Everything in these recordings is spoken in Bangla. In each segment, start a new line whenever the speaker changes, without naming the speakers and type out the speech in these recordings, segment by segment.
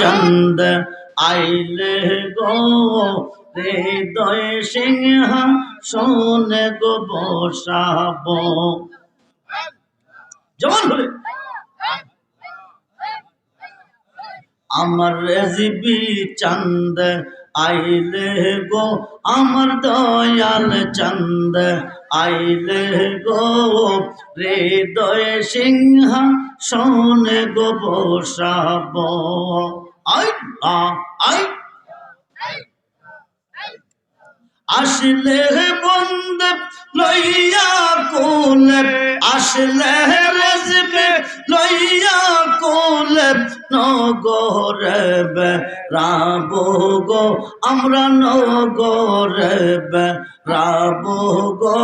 চন্দ আইলে গো, হৃদয় সিংহ সোনে গো বসাব। হলে আমার রেজিবি চন্দ আইলে গো, আমার দয়াল চন্দ আইলে গো, হৃদয় সিংহ শোনে গোপ সাব আই আই আসলে বন্দ লইয়া কোলে, আসলে রেজবে লইয়া কোলে, নগরে রাব গো, আমরা নগরে রাব গো।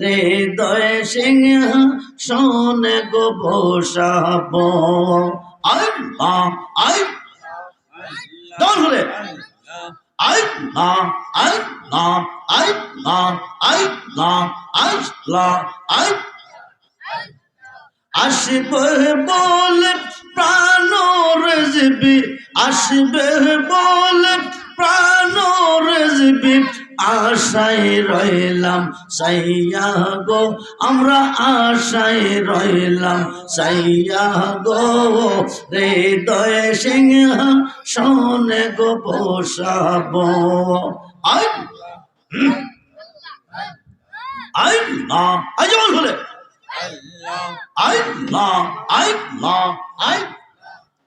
হৃদয় সিংহ শোনে গো বসাব। আই আই দল হলে। আল্লাহ আল্লাহ আল্লাহ আল্লাহ আল্লাহ আল আসবে বলে প্রাণ রেজবি আসবে বলে প্রাণ রেজবি আশায় রইলাম, সাইয়া গো। আমরা আশায় রইলাম, সাইয়া গো। হৃদয় সিংহ, শোনে গো বসাব আই আই না আই যেমন হলে। আই না আই না আই আই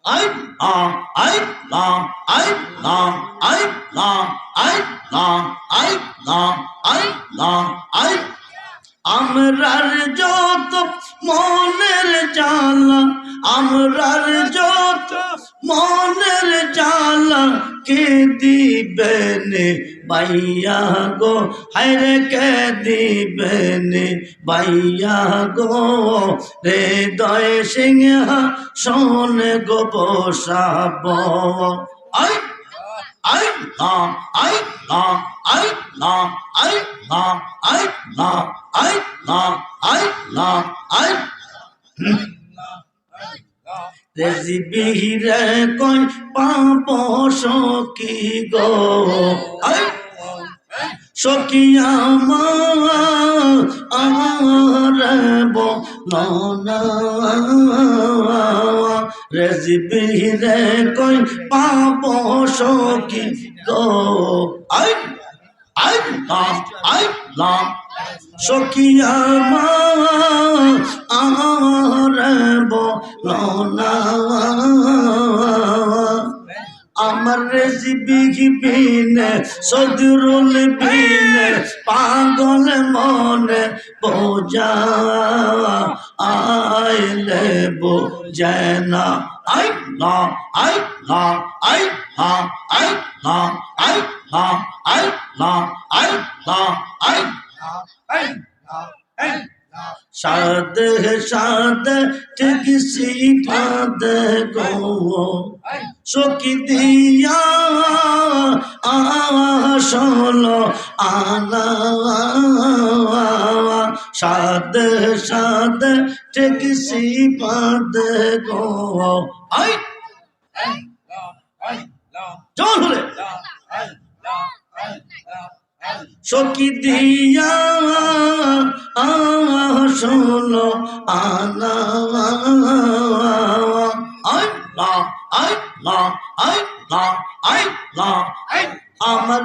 আই লাম আই লাম আই লাম আই লাম আই লাম আই লাম আই লাম আই আমরার যত মনের জালা আমরার যত মনের জালা কে দিবেন বাইয়া গো হায়রে কে দিবেন বাইয়া গো রে দয় সিংহ শোন গো বসাব আই আই না আই না আই না আই না আই না আই না আই না আই রেজিবিহিরে কই পাপ সখি গো? সখি আমার বননা রেজিবিহিরে কই পাপ সখি গো? আই আই, লাভ আই, লাভ। না আমার বিনে সদরুল বিনে, পাগল মনে বোঝা। আইলে বোঝেনা আই না আই না আই না আই না আই না আই না আই না, আই সাদ সাদ ঠিক সিফাদ গো। সকি দিয়া আসল আনা সাদ সাদ ঠিক সিফাদ গো। আই জন হলে। সকি দিয়া আসল আনা না না না না আমার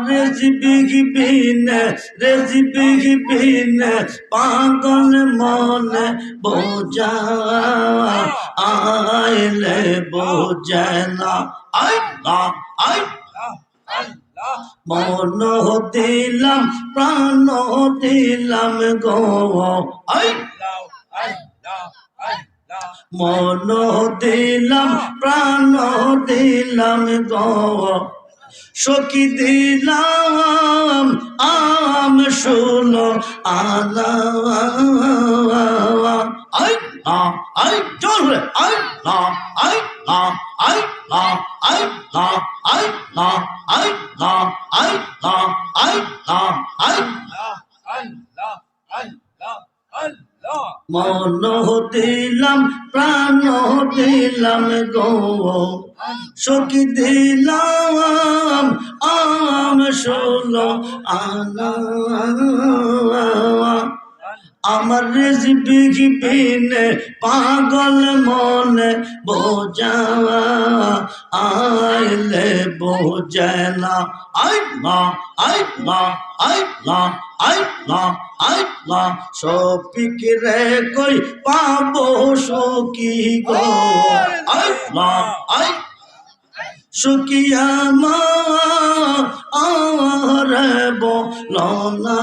পাগল মনে বোঝা, আইলে বোঝে না। আই না আই মন দিলাম, প্রাণ দিলাম গো। মন দিলাম, প্রাণ দিলাম গো। সখী দিলাম, আম শুনো আনা। আই! না আই! চল আই! না আই! lam I lam I lam I lam I lam I lam I lam I মন দিলাম প্রাণ দিলাম গো সখী দিলাম আম ষোলো আনা আমার রেসিপি পাগল মন বোঝাওয়া, আইলে বোঝেনা। আইলা আইলা আইলা আইলা আইলা সপিক রে কই পাবো সকি গো। আইলা আই সুকিয়া মা আর বলনা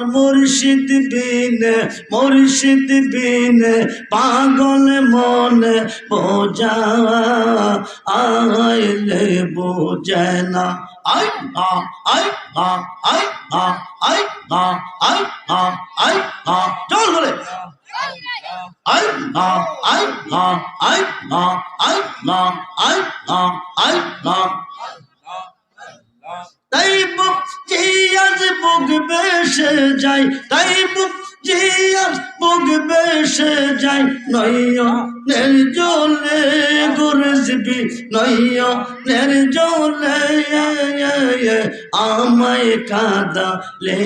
আমার মুর্শিদ বিনে মুর্শিদ বিনে পাগল মনে বোঝা আইলে বোঝায় না আই না আই না আই না আই না আই না আই না চল বলে আই না আই না আই না আই না আই না আই না তাই বুক কাজে মুখ বেসে যায় তাই মুখ জিয়ার বুক বেসে যায় নয়নের জলে গুরজবি নয়নের জলে, আমায় কাদালে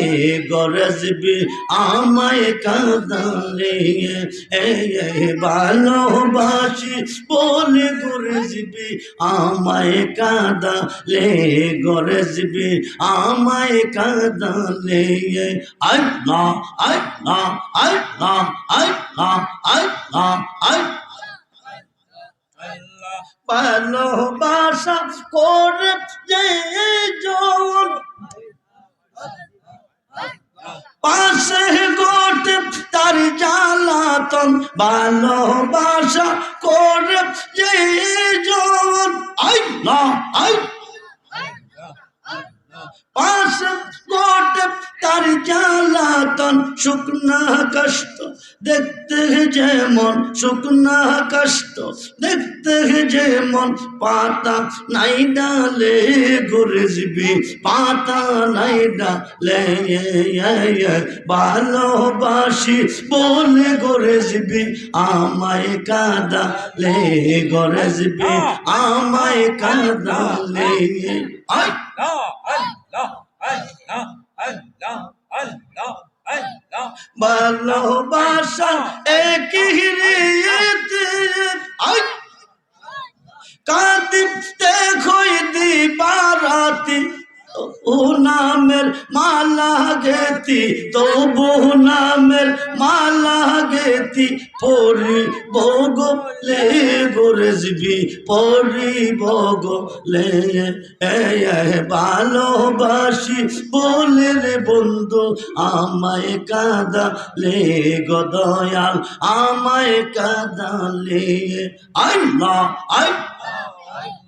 গরজবি, আমায় কাদালে, ভালোবাসি বলে গরজবি, আমায় কাদালে গরজবি, আমায় কাদালে, আল্লাহ আল্লাহ আল্লাহ। না আই না আই না আই ভালোবাসা করে যে জন। পাশে গোটে তার জ্বালাতন। ভালোবাসা করে যে জন। আই না আই শুকনা কাষ্ট, দেখতে যেমন, শুকনা কাষ্ট, দেখতে যেমন, পাতা নাই ডালে ঘুরজবি পাতা নাই ডালে ভালোবাসি, বলে ঘুরজবি আমায় কাদালে ঘুরজবি আমায় কাদালে। আল্লাহ আল্লাহ আল্লাহ আল্লাহ আল্লাহ আল্লাহ। ভালোবাসা একই আই কাঁদিতে খই দিবারাতি ও নামের মালা গেতি, তবু নামের মালা গেতি পরি বগলে গরজবি পরি বগলে ভালোবাসি, বলে রে বন্ধু, আমায় কাঁদালে গদয়াল আমায় কাঁদালে আই না আই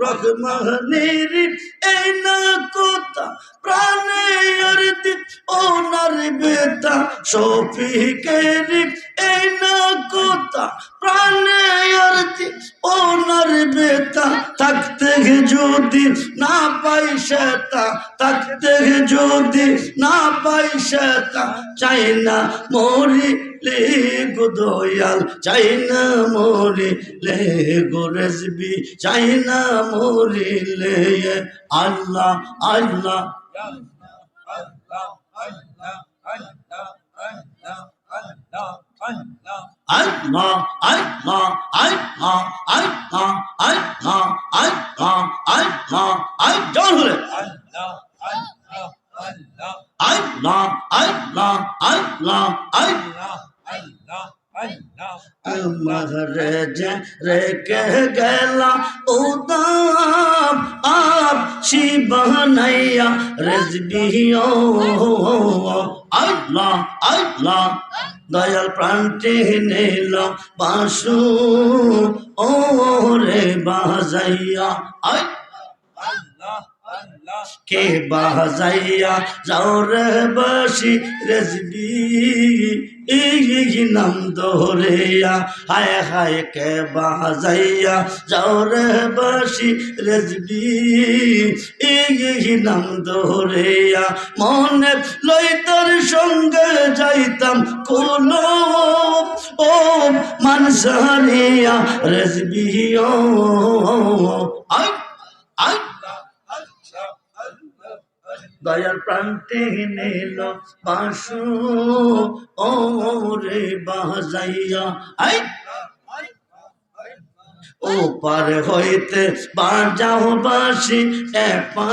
রহমানের এই না কথা প্রাণে অর্দি ওনার বেতা শফিকের এই না কথা প্রাণে অর্দি ওনার বেতা থাকতে যদি না পাই সেতা, থাকতে যদি না পাই সেতা, চাই মরি লে গুদয়াল চাই না মরি লে গুরেজবি চাই না মরি লে আল্লাহ আল্লাহ Allah, Allah, Allah, Allah, Allah, Allah, Allah, I don't it. Allah, Allah, Allah, Allah, Allah, Allah, Allah. अमर रे कह गला उदाम आप शी बहनैया रजबियो अल्लाह अल्लाह দয়াল প্রান্তে নিল বাঁশু ও রে বাজাইয়া আয় কে বাজাইয়া যাও রে বাসি রেজবি? নাম দোহরিয়া হায় হায় কে বাজাইয়া যাও রে বাসি রেজবি? এই নাম দোহরিয়া মনে লইতর সঙ্গে যাইতাম কোন ও মানসারিয়া রেজবি আই আই। দয়ার প্রান্তে নিল বাসু ও রে বাজাইয়া আই। ও পার হইতে বাজাও বাসি এপা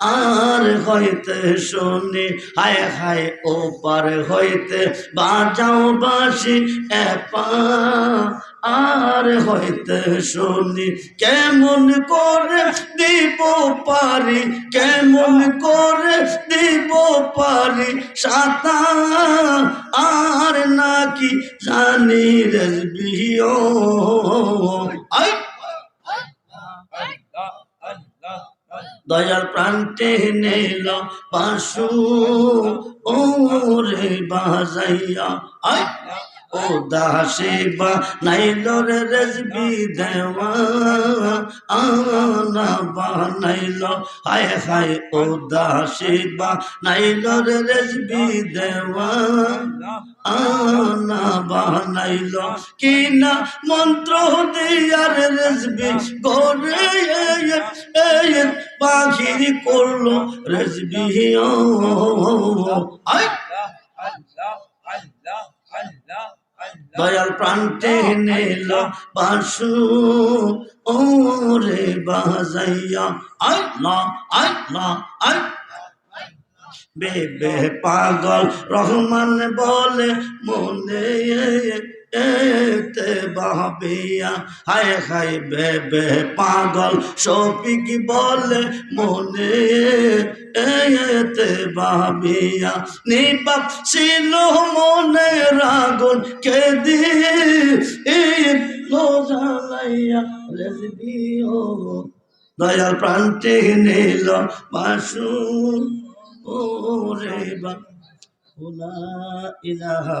আর হইতে শুনি। হায় হায়, ও পার হইতে বাজাও বাসি এপা আর হইতে শুনি, কেমন করে দিব পারি, কেমন করে দিব পারি সাতা। আর নাকি জানি রেজবিও আই দয়ার প্রান্তে নিল বাসু ও রে বাজাইয়া। ও দাসে বা নাইল রে রেজবি দেওয়া, আনা বানাইল হায় হায়, ও দাসে বা নাইল রে রেজবি দেওয়া, আনা বানাইল কি না মন্ত্র দিয়ার রেজবি গরে পাখির করল দয়াল প্রান্তে নিল বাসু ও রে বাজাইয়া আই না আই বেবে পাগল রহমান বলে মনে এতে বাবিয়া হায় হায় বেবে পাগল, শফিক বলে মনে। এতে বাবিয়া নিপাপ ছিল মনে রাগুন কে দিয়ে জ্বালাইয়া রেজবিও দয়াল প্রান্তে নিল বাসু ওরে বা লা ইলাহা